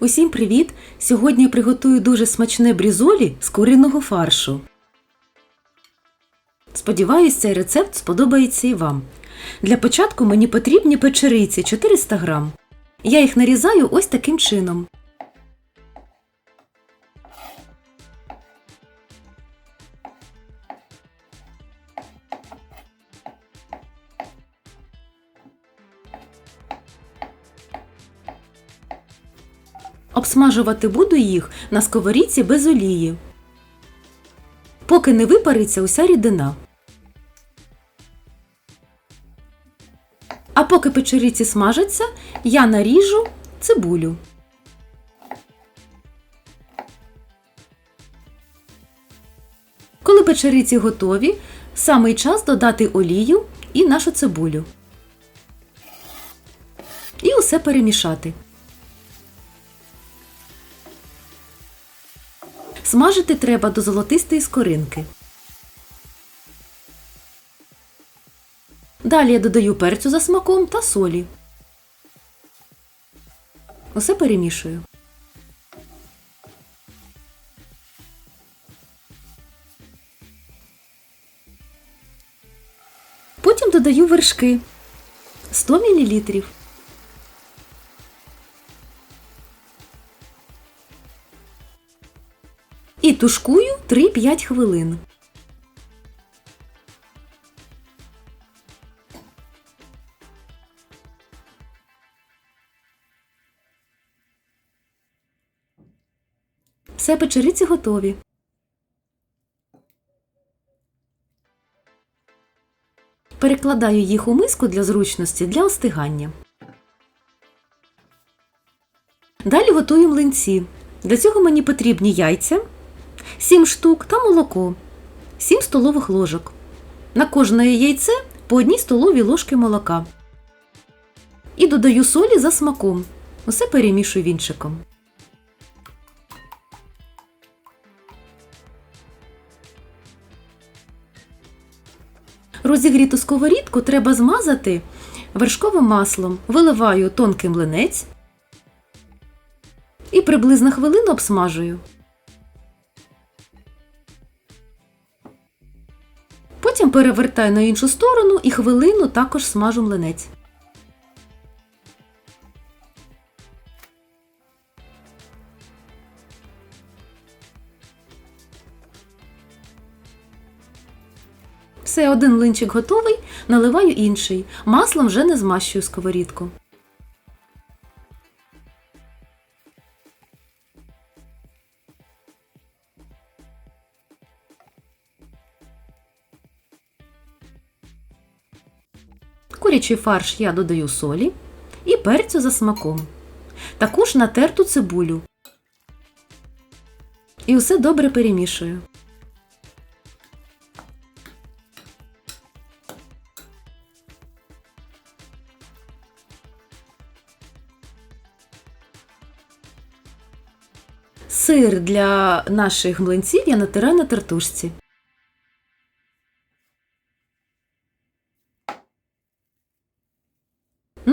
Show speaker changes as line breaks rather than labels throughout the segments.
Усім привіт! Сьогодні я приготую дуже смачне брізолі з куриного фаршу. Сподіваюсь, цей рецепт сподобається і вам. Для початку мені потрібні печериці 400 грам. Я їх нарізаю ось таким чином. Обсмажувати буду їх на сковорідці без олії, поки не випариться уся рідина. А поки печериці смажаться, я наріжу цибулю. Коли печериці готові, самий час додати олію і нашу цибулю. І усе перемішати. Смажити треба до золотистої скоринки. Далі я додаю перцю за смаком та солі. Усе перемішую. Потім додаю вершки 100 мл. Тушкую 3-5 хвилин. Все печериці готові. Перекладаю їх у миску для зручності для остигання. Далі готую млинці. Для цього мені потрібні яйця, 7 штук та молоко, 7 столових ложок. На кожне яйце по одній столовій ложки молока. І додаю солі за смаком. Усе перемішую вінчиком. Розігріту сковорідку треба змазати вершковим маслом. Виливаю тонкий млинець і приблизно хвилину обсмажую. Перевертаю на іншу сторону і хвилину також смажу млинець. Все, один млинчик готовий, наливаю інший. Маслом вже не змащую сковорідку. Курячий фарш я додаю солі і перцю за смаком. Також натерту цибулю. І все добре перемішую. Сир для наших млинців я натираю на тертушці.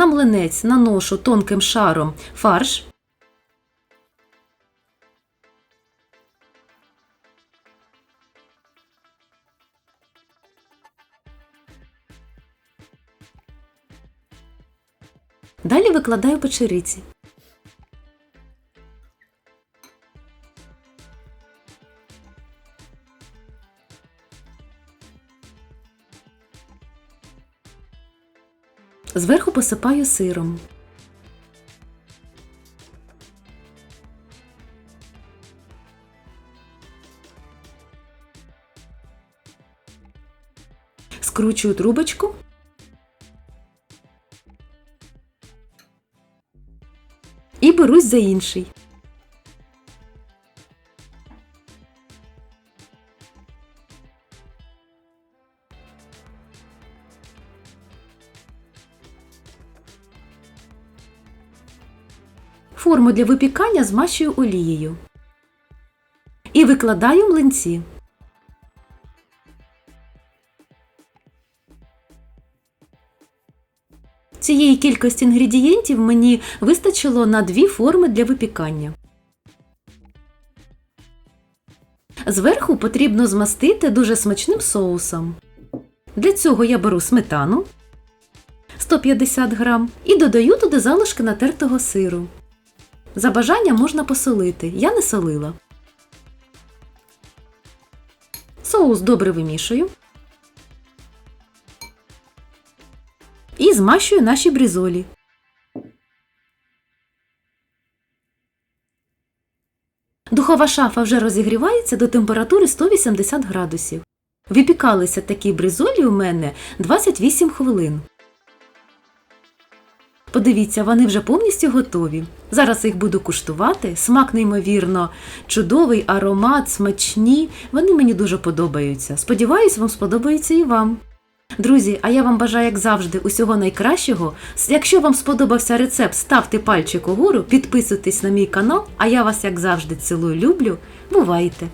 На млинець наношу тонким шаром фарш. Далі викладаю печериці. Зверху посипаю сиром. Скручую трубочку. І берусь за інший. Форму для випікання змащую олією. І викладаю млинці. Цієї кількості інгредієнтів мені вистачило на дві форми для випікання. Зверху потрібно змастити дуже смачним соусом. Для цього я беру сметану 150 грам і додаю туди залишки натертого сиру. За бажанням можна посолити, я не солила. Соус добре вимішую. І змащую наші брізолі. Духова шафа вже розігрівається до температури 180 градусів. Випікалися такі бризолі у мене 28 хвилин. Подивіться, вони вже повністю готові. Зараз їх буду куштувати. Смак неймовірно чудовий, аромат, смачні. Вони мені дуже подобаються. Сподіваюсь, вам сподобається і вам. Друзі, а я вам бажаю, як завжди, усього найкращого. Якщо вам сподобався рецепт, ставте пальчик угору, підписуйтесь на мій канал, а я вас, як завжди, цілую, люблю. Бувайте!